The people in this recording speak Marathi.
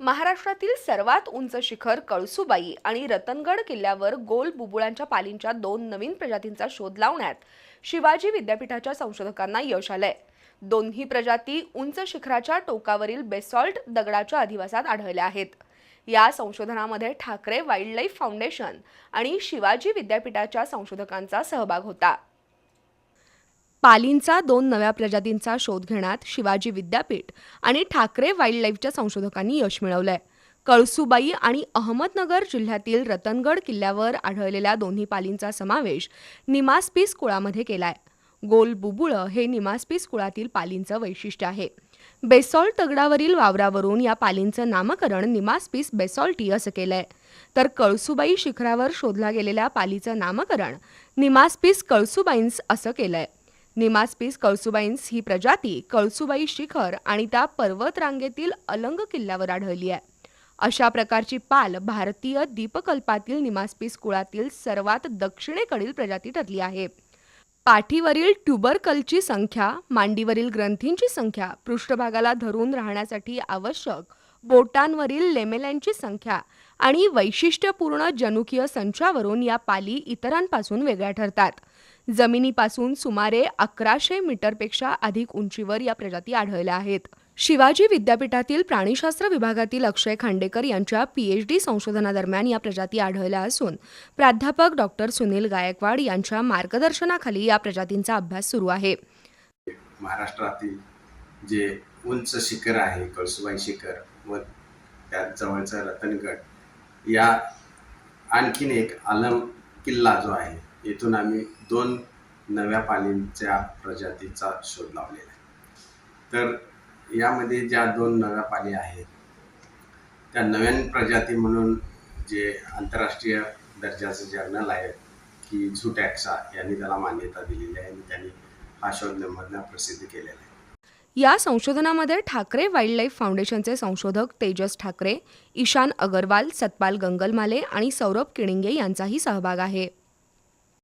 महाराष्ट्रातील सर्वात उंच शिखर कळसुबाई आणि रतनगड किल्ल्यावर गोल बुबुळांच्या पालींच्या दोन नवीन प्रजातींचा शोध लावण्यात शिवाजी विद्यापीठाच्या संशोधकांना यश आलंय. दोन्ही प्रजाती उंच शिखराच्या टोकावरील बेसॉल्ट दगडाच्या अधिवासात आढळल्या आहेत. या संशोधनामध्ये ठाकरे वाईल्ड लाईफ फाउंडेशन आणि शिवाजी विद्यापीठाच्या संशोधकांचा सहभाग होता. पालींचा दोन नव्या प्रजातींचा शोध घेण्यात शिवाजी विद्यापीठ आणि ठाकरे वाईल्ड लाईफच्या संशोधकांनी यश मिळवलं आहे कळसुबाई आणि अहमदनगर जिल्ह्यातील रतनगड किल्ल्यावर आढळलेल्या दोन्ही पालींचा समावेश निमास्पीस कुळामध्ये केला आहे गोल बुबुळं हे निमास्पीस कुळातील पालींचं वैशिष्ट्य आहे. बेसॉल्ट दगडावरील वावरावरून या पालींचं नामकरण निमास्पीस बेसॉल्टी असं केलंय. तर कळसुबाई शिखरावर शोधला गेलेल्या पालीचं नामकरण निमास्पीस कळसुबाईन्स असं केलंय. निमास्पीस कळसुबाईन्स ही प्रजाती कळसुबाई शिखर आणि त्या पर्वतरांगेतील अलंग किल्ल्यावर आढळली आहे. अशा प्रकारची पाल भारतीय दीपकल्पातील निमास्पीस कुळातील सर्वात दक्षिणेकडील प्रजाती ठरली आहे. पाठीवरील ट्युबरकलची संख्या मांडीवरील ग्रंथींची संख्या पृष्ठभागाला धरून राहण्यासाठी आवश्यक बोटांवरील लेमेल्यांची संख्या आणि वैशिष्ट्यपूर्ण जनुकीय संचावरून या पाली इतरांपासून वेगळ्या ठरतात. जमिनीपासून सुमारे अकराशे मीटरपेक्षा अधिक उंचीवर या प्रजाती आढळल्या आहेत. शिवाजी विद्यापीठातील प्राणीशास्त्र विभागातील अक्षय खांडेकर यांच्या पीएचडी संशोधनादरम्यान या प्रजाती आढळल्या असून प्राध्यापक डॉक्टर सुनील गायकवाड यांच्या मार्गदर्शनाखाली या प्रजातींचा अभ्यास सुरू आहे. महाराष्ट्रातील जे उंच शिखर आहे कळसुबाई शिखर व त्या जवळचा रतनगड या आणखीन एक आलम किल्ला जो आहे येथून आम्ही दोन नव्या पालींच्या प्रजातीचा शोध लावलेला आहे. तर यामध्ये ज्या दोन नव्या पाली आहेत त्या नव्यान प्रजाती म्हणून जे आंतरराष्ट्रीय दर्जाचं जर्नल आहे की झुटॅक्सा यांनी त्याला मान्यता दिलेली आहे आणि त्यांनी हा शोध निबंध प्रसिद्ध केलेला आहे. या संशोधनामध्ये ठाकरे वाईल्ड लाईफ फाउंडेशनचे संशोधक तेजस ठाकरे ईशान अगरवाल सतपाल गंगलमाले आणि सौरभ किणिंगे यांचाही सहभाग आहे.